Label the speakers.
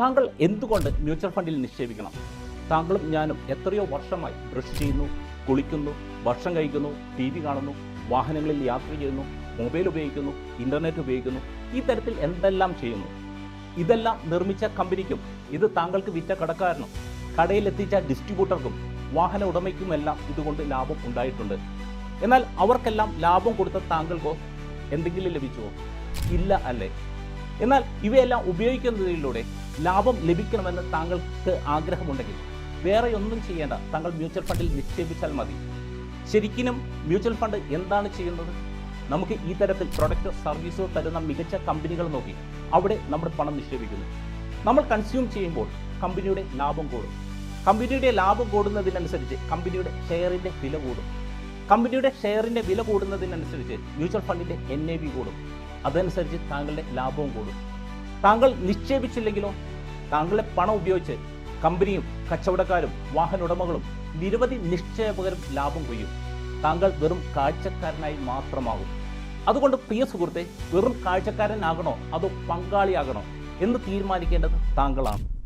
Speaker 1: താങ്കൾ എന്തുകൊണ്ട് മ്യൂച്വൽ ഫണ്ടിൽ നിക്ഷേപിക്കണം? താങ്കളും ഞാനും എത്രയോ വർഷമായി ബ്രഷ് ചെയ്യുന്നു കുളിക്കുന്നു ഭക്ഷണം കഴിക്കുന്നു ടി വി കാണുന്നു വാഹനങ്ങളിൽ യാത്ര ചെയ്യുന്നു മൊബൈൽ ഉപയോഗിക്കുന്നു ഇന്റർനെറ്റ് ഉപയോഗിക്കുന്നു. ഈ തരത്തിൽ എന്തെല്ലാം ചെയ്യുന്നു? ഇതെല്ലാം നിർമ്മിച്ച കമ്പനിക്കും ഇത് താങ്കൾക്ക് വിറ്റ കടക്കാരനും കടയിലെത്തിച്ച ഡിസ്ട്രിബ്യൂട്ടർക്കും വാഹന ഉടമയ്ക്കുമെല്ലാം ഇതുകൊണ്ട് ലാഭം ഉണ്ടായിട്ടുണ്ട്. എന്നാൽ അവർക്കെല്ലാം ലാഭം കൊടുത്ത താങ്കൾക്കോ എന്തെങ്കിലും ലഭിച്ചുവോ? ഇല്ല അല്ലേ? എന്നാൽ ഇവയെല്ലാം ഉപയോഗിക്കുന്നതിലൂടെ ലാഭം ലഭിക്കണമെന്ന് താങ്കൾക്ക് ആഗ്രഹമുണ്ടെങ്കിൽ വേറെ ഒന്നും ചെയ്യേണ്ട. താങ്കൾ മ്യൂച്വൽ ഫണ്ടിൽ നിക്ഷേപിച്ചാൽ മതി. ശരിക്കും മ്യൂച്വൽ ഫണ്ട് എന്താണ് ചെയ്യുന്നത്? നമുക്ക് ഈ തരത്തിൽ പ്രൊഡക്റ്റോ സർവീസോ തരുന്ന മികച്ച കമ്പനികൾ നോക്കി അവിടെ നമ്മുടെ പണം നിക്ഷേപിക്കുന്നു. നമ്മൾ കൺസ്യൂം ചെയ്യുമ്പോൾ കമ്പനിയുടെ ലാഭം കൂടും. കമ്പനിയുടെ ലാഭം കൂടുന്നതിനനുസരിച്ച് കമ്പനിയുടെ ഷെയറിന്റെ വില കൂടും. കമ്പനിയുടെ ഷെയറിന്റെ വില കൂടുന്നതിനനുസരിച്ച് മ്യൂച്വൽ ഫണ്ടിന്റെ എൻ എ ബി കൂടും. അതനുസരിച്ച് താങ്കളുടെ ലാഭവും കൂടും. താങ്കൾ നിക്ഷേപിച്ചില്ലെങ്കിലോ? താങ്കളെ പണം ഉപയോഗിച്ച് കമ്പനിയും കച്ചവടക്കാരും വാഹന ഉടമകളും നിരവധി നിക്ഷേപകരും ലാഭം കൊയ്യും. താങ്കൾ വെറും കാഴ്ചക്കാരനായി മാത്രമാകും. അതുകൊണ്ട് പ്രിയ സുഹൃത്തെ വെറും കാഴ്ചക്കാരനാകണോ അതോ പങ്കാളിയാകണോ എന്ന് തീരുമാനിക്കേണ്ടത് താങ്കളാണ്.